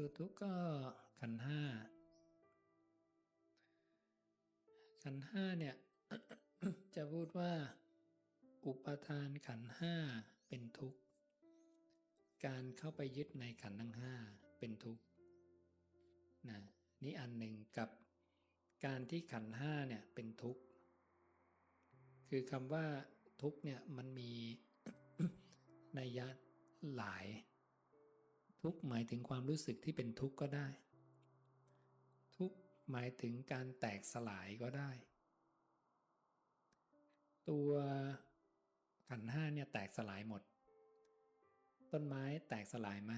ตัวทุกก็ขันห้าขันห้าเนี่ย จะพูดว่า อุปทานขันห้าเป็นทุกข์ การเข้าไปยึดในขันทั้งห้าเป็นทุกข์นะนี่อันหนึ่งกับการที่ขันห้าเนี่ยเป็นทุกข์ คือคำว่าทุกข์เนี่ยมันมีนัยยะหลาย ทุกข์หมายถึงความรู้สึกที่เป็นทุกข์ก็ได้ ทุกข์หมายถึงการแตกสลายก็ได้ ตัวขันธ์ห้าเนี่ยแตกสลายหมด ต้นไม้แตกสลายไหม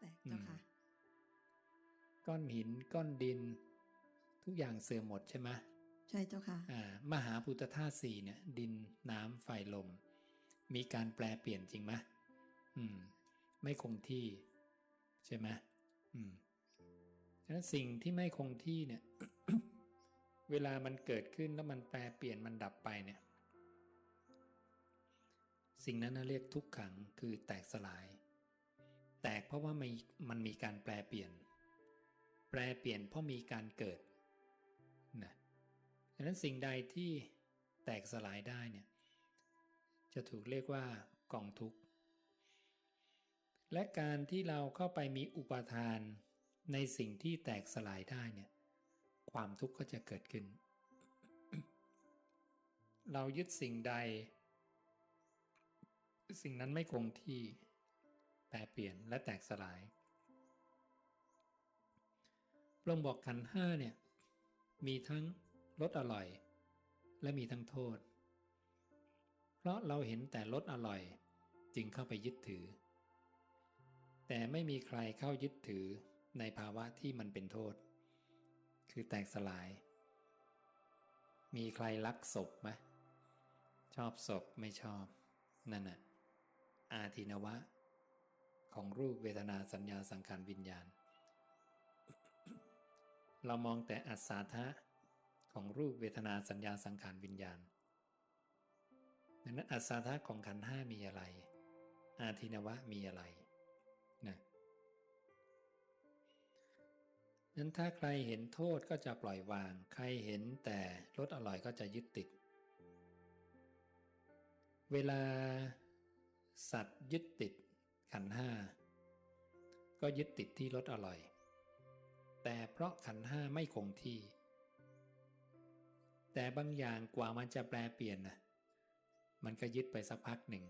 แตกเจ้าค่ะ ก้อนหินก้อนดิน ทุกอย่างเสื่อมหมดใช่ไหมใช่เจ้าค่ะอ่ามหาพุทธธาตุสี่เนี่ย ดินน้ำไฟลม มีการแปลเปลี่ยนจริงไหมอืม ไม่คงที่ ใช่ไหมอืมฉะนั้นสิ่งที่ไม่คงที่เนี่ย เวลามันเกิดขึ้นแล้วมันแปลเปลี่ยนมันดับไปเนี่ย สิ่งนั้นนะเรียกทุกขังคือแตกสลาย แตกเพราะว่ามันมันมีการแปลเปลี่ยน แปลเปลี่ยนเพราะมีการเกิดนะดังนั้นสิ่งใดที่แตกสลายได้เนี่ย จะถูกเรียกว่ากองทุกข์ และการที่เราเข้าไปมีอุปทานในสิ่งที่แตกสลายได้เนี่ยความทุกข์ก็จะเกิดขึ้น เรายึดสิ่งใด สิ่งนั้นไม่คงที่แปรเปลี่ยนและแตกสลายพระองค์บอกขันห้าเนี่ยมีทั้งรสอร่อย และมีทั้งโทษ เพราะเราเห็นแต่รสอร่อยจึงเข้าไปยึดถือ แต่ไม่มีใครเข้ายึดถือในภาวะที่มันเป็นโทษ คือแตกสลาย มีใครรักศพไหมชอบศพไม่ชอบ นั่นน่ะอาทินวะ ของรูปเวทนาสัญญาสังขารวิญญาณ เรามองแต่อัศาทะของรูปเวทนาสัญญาสังขารวิญญาณดังนั้นอัศาทะของขันห้ามีอะไร อาทินวะมีอะไร นั้นถ้าใครเห็นโทษก็จะปล่อยวาง ใครเห็นแต่รสอร่อยก็จะยึดติด เวลาสัตว์ยึดติดขันห้าก็ยึดติดที่รสอร่อย แต่เพราะขันห้าไม่คงที่ แต่บางอย่างกว่ามันจะแปลเปลี่ยนนะมันก็ยึดไปสักพักหนึ่ง